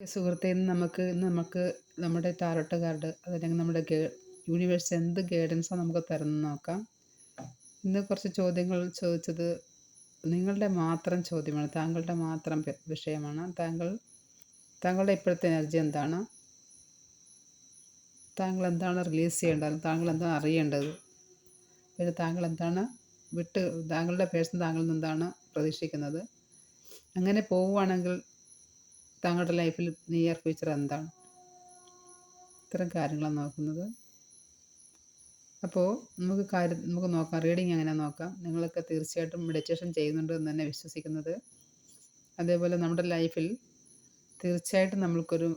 സുഹൃത്തേ ഇന്ന് നമുക്ക് ഇന്ന് നമുക്ക് നമ്മുടെ ടാരോട്ട് കാർഡ് അതല്ലെങ്കിൽ നമ്മുടെ ഗേ യൂണിവേഴ്സ് എന്ത് ഗൈഡൻസാണ് നമുക്ക് തരുന്നത് നോക്കാം. ഇന്ന് കുറച്ച് ചോദ്യങ്ങൾ ചോദിച്ചത് നിങ്ങളുടെ മാത്രം ചോദ്യമാണ്. താങ്കളുടെ മാത്രം വിഷയമാണ്. താങ്കൾ താങ്കളുടെ ഇപ്പോഴത്തെ എനർജി എന്താണ്? താങ്കൾ എന്താണ് റിലീസ് ചെയ്യേണ്ടത്? താങ്കൾ എന്താണ് അറിയേണ്ടത്? പിന്നെ താങ്കൾ എന്താണ് വിട്ട് താങ്കളുടെ പേഴ്സൺ താങ്കളിൽ നിന്ന് എന്താണ് പ്രതീക്ഷിക്കുന്നത്? അങ്ങനെ പോവുകയാണെങ്കിൽ താങ്കളുടെ ലൈഫിൽ നിയർ ഫ്യൂച്ചർ എന്താണ്? ഇത്തരം കാര്യങ്ങളാണ് നോക്കുന്നത്. അപ്പോൾ നമുക്ക് കാര്യം നമുക്ക് നോക്കാം. റീഡിങ് അങ്ങനെ നോക്കാം? നിങ്ങളൊക്കെ തീർച്ചയായിട്ടും മെഡിറ്റേഷൻ ചെയ്യുന്നുണ്ട് എന്ന് തന്നെ വിശ്വസിക്കുന്നത്. അതേപോലെ നമ്മുടെ ലൈഫിൽ തീർച്ചയായിട്ടും നമ്മൾക്കൊരു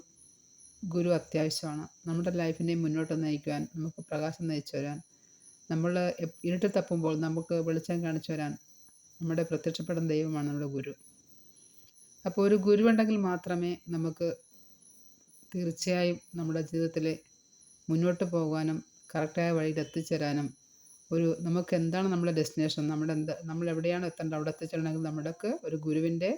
ഗുരു അത്യാവശ്യമാണ്. നമ്മുടെ ലൈഫിനെ മുന്നോട്ട് നയിക്കുവാൻ നമുക്ക് പ്രകാശം നയിച്ചു വരാൻ നമ്മൾ ഇരുട്ടിൽ തപ്പുമ്പോൾ നമുക്ക് വെളിച്ചം കാണിച്ചു വരാൻ നമ്മുടെ പ്രത്യക്ഷപ്പെടുന്ന ദൈവമാണ് നമ്മുടെ ഗുരു. അപ്പോൾ ഒരു ഗുരു ഉണ്ടെങ്കിൽ മാത്രമേ നമുക്ക് തീർച്ചയായും നമ്മുടെ ജീവിതത്തിൽ മുന്നോട്ട് പോകാനും കറക്റ്റായ വഴിയിൽ എത്തിച്ചേരാനും ഒരു നമുക്ക് എന്താണ് നമ്മുടെ ഡെസ്റ്റിനേഷൻ നമ്മുടെ എന്താ നമ്മൾ എവിടെയാണ് എത്തേണ്ടത് അവിടെ എത്തിച്ചേരണമെങ്കിൽ നമ്മുടെക്ക് ഒരു ഗുരുവിന്റെ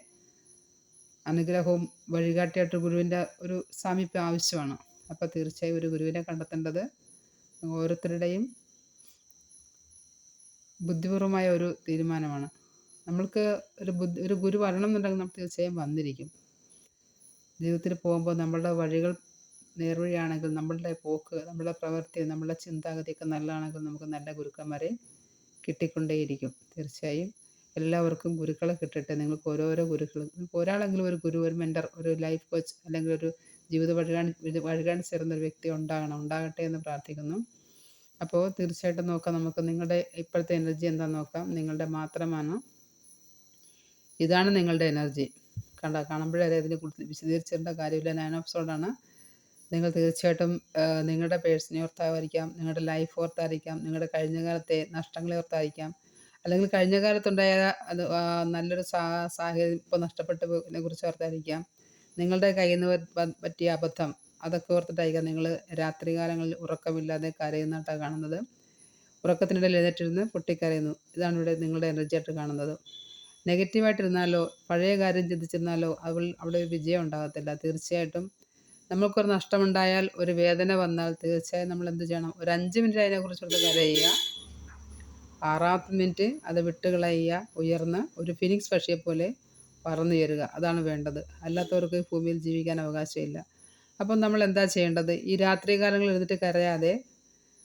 അനുഗ്രഹവും വഴികാട്ടിയായിട്ട് ഗുരുവിന്റെ ഒരു സാമീപ്യം ആവശ്യമാണ്. അപ്പോൾ തീർച്ചയായും ഒരു ഗുരുവിനെ കണ്ടെത്തേണ്ടത് ഓരോരുത്തരുടെയും ബുദ്ധിപൂർവമായ ഒരു തീരുമാനമാണ്. നമ്മൾക്ക് ഒരു ബുദ്ധി ഒരു ഗുരു വരണം എന്നുണ്ടെങ്കിൽ നമ്മൾ തീർച്ചയായും വന്നിരിക്കും. ജീവിതത്തിൽ പോകുമ്പോൾ നമ്മളുടെ വഴികൾ നേർവഴിയാണെങ്കിൽ നമ്മളുടെ പോക്ക് നമ്മളുടെ പ്രവൃത്തി നമ്മളുടെ ചിന്താഗതിയൊക്കെ നല്ലതാണെങ്കിൽ നമുക്ക് നല്ല ഗുരുക്കന്മാരെ കിട്ടിക്കൊണ്ടേയിരിക്കും. തീർച്ചയായും എല്ലാവർക്കും ഗുരുക്കളെ കിട്ടട്ടെ. നിങ്ങൾക്ക് ഓരോരോ ഗുരുക്കൾ ഒരാളെങ്കിലും ഒരു ഗുരു ഒരു മെന്റർ ഒരു ലൈഫ് കോച്ച് അല്ലെങ്കിൽ ഒരു ജീവിത വഴികാണി വഴികാണിച്ച് തരുന്ന ഒരു വ്യക്തി ഉണ്ടാകണം ഉണ്ടാകട്ടെ എന്ന് പ്രാർത്ഥിക്കുന്നു. അപ്പോൾ തീർച്ചയായിട്ടും നോക്കാം. നമുക്ക് നിങ്ങളുടെ ഇപ്പോഴത്തെ എനർജി എന്താണെന്ന് നോക്കാം. നിങ്ങളുടെ മാത്രമാണ്. ഇതാണ് നിങ്ങളുടെ എനർജി. കണ്ട കാണുമ്പോഴേ അതിനെ കുറിച്ച് വിശദീകരിച്ചേണ്ട കാര്യമില്ല. നയൻ ഓഫ് സോഡാണ് നിങ്ങൾ തീർച്ചയായിട്ടും നിങ്ങളുടെ പേഴ്സിനെ ഓർത്തായിരിക്കാം നിങ്ങളുടെ ലൈഫ് ഓർത്തായിരിക്കാം നിങ്ങളുടെ കഴിഞ്ഞ കാലത്തെ നഷ്ടങ്ങളെ ഓർത്തായിരിക്കാം. അല്ലെങ്കിൽ കഴിഞ്ഞ കാലത്തുണ്ടായ അത് നല്ലൊരു സാ സാഹചര്യം ഇപ്പോൾ നഷ്ടപ്പെട്ടതിനെ കുറിച്ച് ഓർത്തായിരിക്കാം. നിങ്ങളുടെ കയ്യിൽ നിന്ന് പറ്റിയ അബദ്ധം അതൊക്കെ ഓർത്തിട്ടായിരിക്കാം നിങ്ങൾ രാത്രികാലങ്ങളിൽ ഉറക്കമില്ലാതെ കരയുന്നതായിട്ടാണ് കാണുന്നത്. ഉറക്കത്തിനിടയിൽ എഴുന്നേറ്റിരുന്ന് പൊട്ടിക്കരയുന്നു. ഇതാണ് ഇവിടെ നിങ്ങളുടെ എനർജി ആയിട്ട് കാണുന്നത്. നെഗറ്റീവായിട്ടിരുന്നാലോ പഴയ കാര്യം ചിന്തിച്ചിരുന്നാലോ അവൾ അവിടെ ഒരു വിജയം ഉണ്ടാകത്തില്ല. തീർച്ചയായിട്ടും നമ്മൾക്കൊരു നഷ്ടമുണ്ടായാൽ ഒരു വേദന വന്നാൽ തീർച്ചയായും നമ്മൾ എന്ത് ചെയ്യണം? ഒരു അഞ്ച് മിനിറ്റ് അതിനെക്കുറിച്ചൊന്ന് കരയുക. ആറാമത്തെ മിനിറ്റ് അത് വിട്ടുകളയുക. ഉയർന്ന് ഒരു ഫിനിക്സ് പക്ഷിയെ പോലെ പറന്നുയരുക അതാണ് വേണ്ടത്. അല്ലാത്തവർക്ക് ഭൂമിയിൽ ജീവിക്കാൻ അവകാശമില്ല. അപ്പം നമ്മൾ എന്താ ചെയ്യേണ്ടത്? ഈ രാത്രി കാലങ്ങളിൽ ഇരുന്നിട്ട് കരയാതെ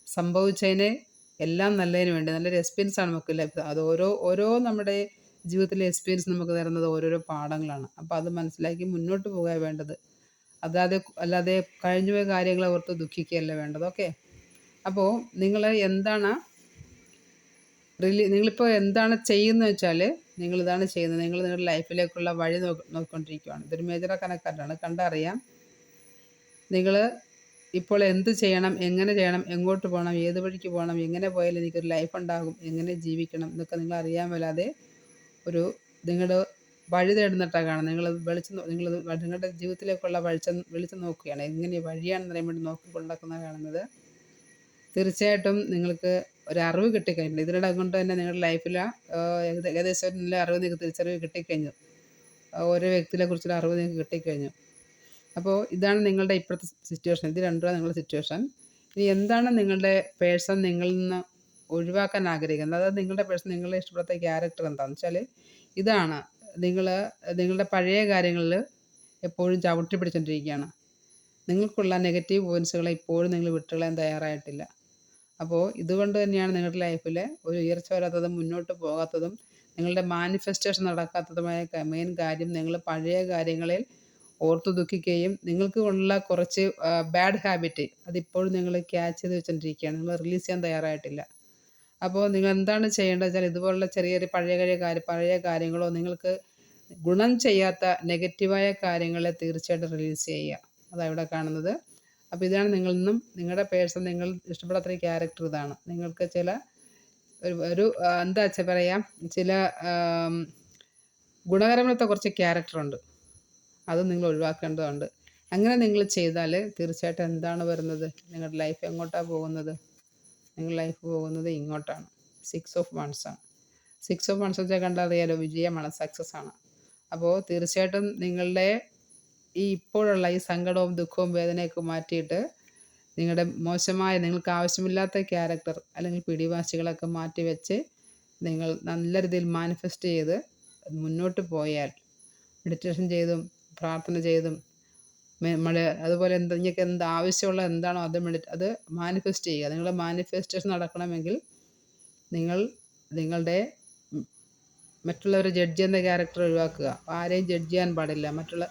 സംഭവിച്ചതിനെ എല്ലാം നല്ലതിന് വേണ്ടി നല്ലൊരു എക്സ്പീരിയൻസ് ആണ് നമുക്ക് ലഭ്യത അത് ഓരോ ഓരോ നമ്മുടെ ജീവിതത്തിലെ എക്സ്പീരിയൻസ് നമുക്ക് തരുന്നത് ഓരോരോ പാഠങ്ങളാണ്. അപ്പോൾ അത് മനസ്സിലാക്കി മുന്നോട്ട് പോകുക വേണ്ടത്. അല്ലാതെ അല്ലാതെ കഴിഞ്ഞുപോയ കാര്യങ്ങളെ ഓർത്ത് ദുഃഖിക്കുകയല്ല വേണ്ടത്. ഓക്കെ അപ്പോൾ നിങ്ങൾ എന്താണ് റിലി നിങ്ങളിപ്പോൾ എന്താണ് ചെയ്യുന്നത് വെച്ചാൽ നിങ്ങൾ ഇതാണ് ചെയ്യുന്നത്. നിങ്ങൾ നിങ്ങളുടെ ലൈഫിലേക്കുള്ള വഴി നോക്കി നോക്കിക്കൊണ്ടിരിക്കുകയാണ് ഇതൊരു മേജർ കണക്കാരാണ് കണ്ടറിയാം. നിങ്ങൾ ഇപ്പോൾ എന്ത് ചെയ്യണം? എങ്ങനെ ചെയ്യണം? എങ്ങോട്ട് പോകണം? ഏത് വഴിക്ക് പോകണം? എങ്ങനെ പോയാൽ എനിക്കൊരു ലൈഫ് ഉണ്ടാകും. എങ്ങനെ ജീവിക്കണം? എന്നൊക്കെ നിങ്ങൾ അറിയാൻ മേലാതെ ഒരു നിങ്ങളുടെ വഴി തേടുന്നിട്ടാണ് കാണുന്നത്. നിങ്ങൾ വെളിച്ചം നിങ്ങൾ നിങ്ങളുടെ ജീവിതത്തിലേക്കുള്ള വെളിച്ചം വെളിച്ചം നോക്കുകയാണ്. എങ്ങനെ വഴിയാണെന്ന് അറിയാൻ വേണ്ടി നോക്കിക്കൊണ്ടാക്കുന്ന കാണുന്നത്. തീർച്ചയായിട്ടും നിങ്ങൾക്ക് ഒരു അറിവ് കിട്ടിക്കഴിഞ്ഞു. ഇതിനിടെ കൊണ്ട് തന്നെ നിങ്ങളുടെ ലൈഫിൽ ഏകദേശം നല്ല അറിവ് നിങ്ങൾക്ക് തിരിച്ചറിവ് കിട്ടിക്കഴിഞ്ഞു. ഓരോ വ്യക്തിയെ കുറിച്ചുള്ള അറിവ് നിങ്ങൾക്ക് കിട്ടിക്കഴിഞ്ഞു. അപ്പോൾ ഇതാണ് നിങ്ങളുടെ ഇപ്പോഴത്തെ സിറ്റുവേഷൻ ഇത് രണ്ടാണ് നിങ്ങളുടെ സിറ്റുവേഷൻ ഇനി എന്താണ് നിങ്ങളുടെ പേഴ്സൺ നിങ്ങളിൽ നിന്ന് ഒഴിവാക്കാൻ ആഗ്രഹിക്കുന്നത്. അതായത് നിങ്ങളുടെ പേഴ്സൺ നിങ്ങളെ ഇഷ്ടപ്പെടുത്ത ക്യാരക്ടർ എന്താണെന്ന് വെച്ചാൽ ഇതാണ്. നിങ്ങൾ നിങ്ങളുടെ പഴയ കാര്യങ്ങളിൽ എപ്പോഴും ചവിട്ടി പിടിച്ചുകൊണ്ടിരിക്കുകയാണ് നിങ്ങൾക്കുള്ള നെഗറ്റീവ് പോയിൻസുകളെ ഇപ്പോഴും നിങ്ങൾ വിട്ടുകളയാൻ തയ്യാറായിട്ടില്ല. അപ്പോൾ ഇതുകൊണ്ട് തന്നെയാണ് നിങ്ങളുടെ ലൈഫിൽ ഒരു ഉയർച്ച വരാത്തതും മുന്നോട്ട് പോകാത്തതും നിങ്ങളുടെ മാനിഫെസ്റ്റേഷൻ നടക്കാത്തതുമായ മെയിൻ കാര്യം നിങ്ങൾ പഴയ കാര്യങ്ങളിൽ ഓർത്തു ദുഃഖിക്കുകയും നിങ്ങൾക്ക് ഉള്ള കുറച്ച് ബാഡ് ഹാബിറ്റ് അതിപ്പോഴും നിങ്ങൾ ക്യാച്ച് ചെയ്ത് വെച്ചുകൊണ്ടിരിക്കുകയാണ് നിങ്ങൾ റിലീസ് ചെയ്യാൻ തയ്യാറായിട്ടില്ല. അപ്പോൾ നിങ്ങൾ എന്താണ് ചെയ്യേണ്ടത് വെച്ചാൽ ഇതുപോലുള്ള ചെറിയ ചെറിയ പഴയ കഴിയ കാര്യം പഴയ കാര്യങ്ങളോ നിങ്ങൾക്ക് ഗുണം ചെയ്യാത്ത നെഗറ്റീവായ കാര്യങ്ങളെ തീർച്ചയായിട്ടും റിലീസ് ചെയ്യുക. അതാണ് ഇവിടെ കാണുന്നത്. അപ്പോൾ ഇതാണ് നിങ്ങളിൽ നിന്നും നിങ്ങളുടെ പേഴ്സൺ നിങ്ങൾ ഇഷ്ടപ്പെടാത്ത ക്യാരക്ടർ ഇതാണ്. നിങ്ങൾക്ക് ചില ഒരു ഒരു എന്താ വെച്ചാൽ പറയാം ചില ഗുണകരമല്ലാത്ത കുറച്ച് ക്യാരക്ടറുണ്ട് അത് നിങ്ങൾ ഒഴിവാക്കേണ്ടതുണ്ട്. അങ്ങനെ നിങ്ങൾ ചെയ്താൽ തീർച്ചയായിട്ടും എന്താണ് വരുന്നത്? നിങ്ങളുടെ ലൈഫ് എങ്ങോട്ടാണ് പോകുന്നത്? നിങ്ങളുടെ ലൈഫ് പോകുന്നത് ഇങ്ങോട്ടാണ്. സിക്സ് ഓഫ് വൺസ് ആണ്. സിക്സ് ഓഫ് വൺസ് വെച്ചാൽ കണ്ടറിയാലോ വിജയമാണ് സക്സസ് ആണ്. അപ്പോൾ തീർച്ചയായിട്ടും നിങ്ങളുടെ ഈ ഇപ്പോഴുള്ള ഈ സങ്കടവും ദുഃഖവും വേദനയൊക്കെ മാറ്റിയിട്ട് നിങ്ങളുടെ മോശമായ നിങ്ങൾക്ക് ആവശ്യമില്ലാത്ത ക്യാരക്ടർ അല്ലെങ്കിൽ പിടിവാശികളൊക്കെ മാറ്റി വെച്ച് നിങ്ങൾ നല്ല രീതിയിൽ മാനിഫെസ്റ്റ് ചെയ്ത് മുന്നോട്ട് പോയാൽ മെഡിറ്റേഷൻ ചെയ്തും പ്രാർത്ഥന ചെയ്തും നമ്മൾ അതുപോലെ എന്ത് നിങ്ങൾക്ക് എന്ത് ആവശ്യമുള്ള എന്താണോ അത് മെഡി അത് മാനിഫെസ്റ്റ് ചെയ്യുക. നിങ്ങളുടെ മാനിഫെസ്റ്റേഷൻ നടക്കണമെങ്കിൽ നിങ്ങൾ നിങ്ങളുടെ മറ്റുള്ളവരെ ജഡ്ജ് ചെയ്യുന്ന ക്യാരക്ടർ ഒഴിവാക്കുക. ആരെയും ജഡ്ജ് ചെയ്യാൻ പാടില്ല. മറ്റുള്ള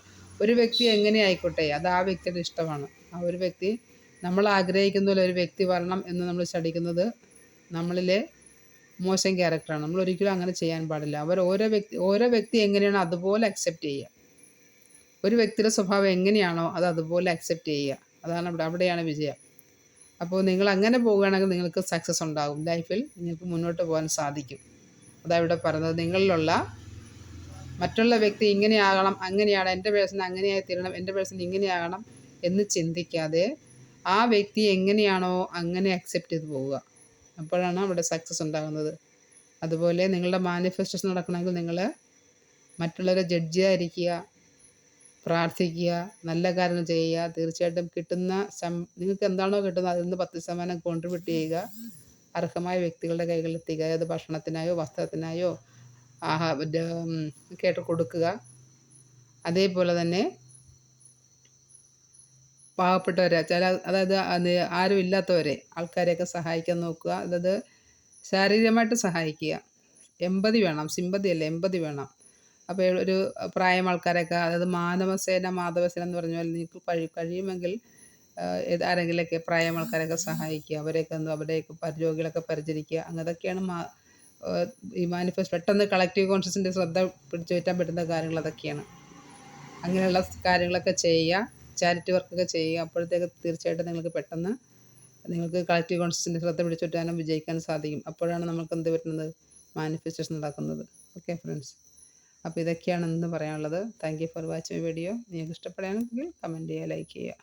ഒരു വ്യക്തി എങ്ങനെ ആയിക്കോട്ടെ അത് ആ വ്യക്തിയുടെ ഇഷ്ടമാണ്. ആ ഒരു വ്യക്തി നമ്മൾ ആഗ്രഹിക്കുന്ന പോലെ ഒരു വ്യക്തി വരണം എന്ന് നമ്മൾ ശടിക്കുന്നത് നമ്മളിലെ മോശം ക്യാരക്ടറാണ് നമ്മൾ ഒരിക്കലും അങ്ങനെ ചെയ്യാൻ പാടില്ല. അവർ ഓരോ വ്യക്തി ഓരോ വ്യക്തി എങ്ങനെയാണോ അതുപോലെ അക്സെപ്റ്റ് ചെയ്യുക. ഒരു വ്യക്തിയുടെ സ്വഭാവം എങ്ങനെയാണോ അത് അതുപോലെ അക്സെപ്റ്റ് ചെയ്യുക. അതാണ് അവിടെ അവിടെയാണ് വിജയം. അപ്പോൾ നിങ്ങൾ അങ്ങനെ പോവുകയാണെങ്കിൽ നിങ്ങൾക്ക് സക്സസ് ഉണ്ടാകും. ലൈഫിൽ നിങ്ങൾക്ക് മുന്നോട്ട് പോകാൻ സാധിക്കും. അതാ ഇവിടെ പറഞ്ഞത്. നിങ്ങളിലുള്ള മറ്റുള്ള വ്യക്തി ഇങ്ങനെയാകണം അങ്ങനെയാണ് എന്റെ പേഴ്സൺ അങ്ങനെയായി തീരണം എന്റെ പേഴ്സൺ ഇങ്ങനെയാകണം എന്ന് ചിന്തിക്കാതെ ആ വ്യക്തി എങ്ങനെയാണോ അങ്ങനെ അക്സെപ്റ്റ് ചെയ്ത് പോവുക. അപ്പോഴാണ് അവിടെ സക്സസ് ഉണ്ടാകുന്നത്. അതുപോലെ നിങ്ങളുടെ മാനിഫെസ്റ്റേഷൻ നടക്കണമെങ്കിൽ നിങ്ങൾ മറ്റുള്ളവരെ ജഡ്ജ് പ്രാർത്ഥിക്കുക നല്ല കാര്യങ്ങൾ ചെയ്യുക തീർച്ചയായിട്ടും കിട്ടുന്ന സം നിങ്ങൾക്ക് എന്താണോ കിട്ടുന്നത് അതിൽ നിന്ന് പത്ത് ശതമാനം കോൺട്രിബ്യൂട്ട് ചെയ്യുക. അർഹമായ വ്യക്തികളുടെ കൈകളിൽ എത്തിക്കുക. അത് ഭക്ഷണത്തിനായോ വസ്ത്രത്തിനായോ ആഹാ കേട്ട് കൊടുക്കുക. അതേപോലെ തന്നെ പാവപ്പെട്ടവരെ ചില അതായത് അത് ആരും ഇല്ലാത്തവരെ ആൾക്കാരെയൊക്കെ സഹായിക്കാൻ നോക്കുക. അതായത് ശാരീരികമായിട്ട് സഹായിക്കുക. എമ്പതി വേണം സിമ്പതി അല്ല? എമ്പതി വേണം. അപ്പോൾ ഒരു പ്രായം ആൾക്കാരൊക്കെ അതായത് മാനവസേന മാധവസേന എന്ന് പറഞ്ഞ പോലെ നിങ്ങൾക്ക് കഴി കഴിയുമെങ്കിൽ ആരെങ്കിലുമൊക്കെ പ്രായം ആൾക്കാരൊക്കെ സഹായിക്കുക. അവരെയൊക്കെ ഒന്ന് അവരുടെയൊക്കെ രോഗികളൊക്കെ പരിചരിക്കുക. അങ്ങനെയൊക്കെയാണ് മാ ഈ മാനിഫെസ്റ്റ് പെട്ടെന്ന് കളക്റ്റീവ് കോൺഷ്യസിന്റെ ശ്രദ്ധ പിടിച്ചു പറ്റാൻ പറ്റുന്ന കാര്യങ്ങൾ അതൊക്കെയാണ്. അങ്ങനെയുള്ള കാര്യങ്ങളൊക്കെ ചെയ്യുക ചാരിറ്റി വർക്കൊക്കെ ചെയ്യുക. അപ്പോഴത്തേക്ക് തീർച്ചയായിട്ടും നിങ്ങൾക്ക് പെട്ടെന്ന് നിങ്ങൾക്ക് കളക്റ്റീവ് കോൺഷ്യസിന്റെ ശ്രദ്ധ പിടിച്ചു പറ്റാനും വിജയിക്കാനും സാധിക്കും. അപ്പോഴാണ് നമുക്ക് എന്ത് പറ്റുന്നത്? മാനിഫെസ്റ്റേഷൻ നടക്കുന്നത് ഓക്കെ ഫ്രണ്ട്സ് അപ്പോൾ ഇതൊക്കെയാണ് ഇന്ന് പറയാനുള്ളത്. Thank you for watching video നിങ്ങൾക്ക് ഇഷ്ടപ്പെടുകയാണെങ്കിൽ കമന്റ് ചെയ്യുക ലൈക്ക് ചെയ്യുക.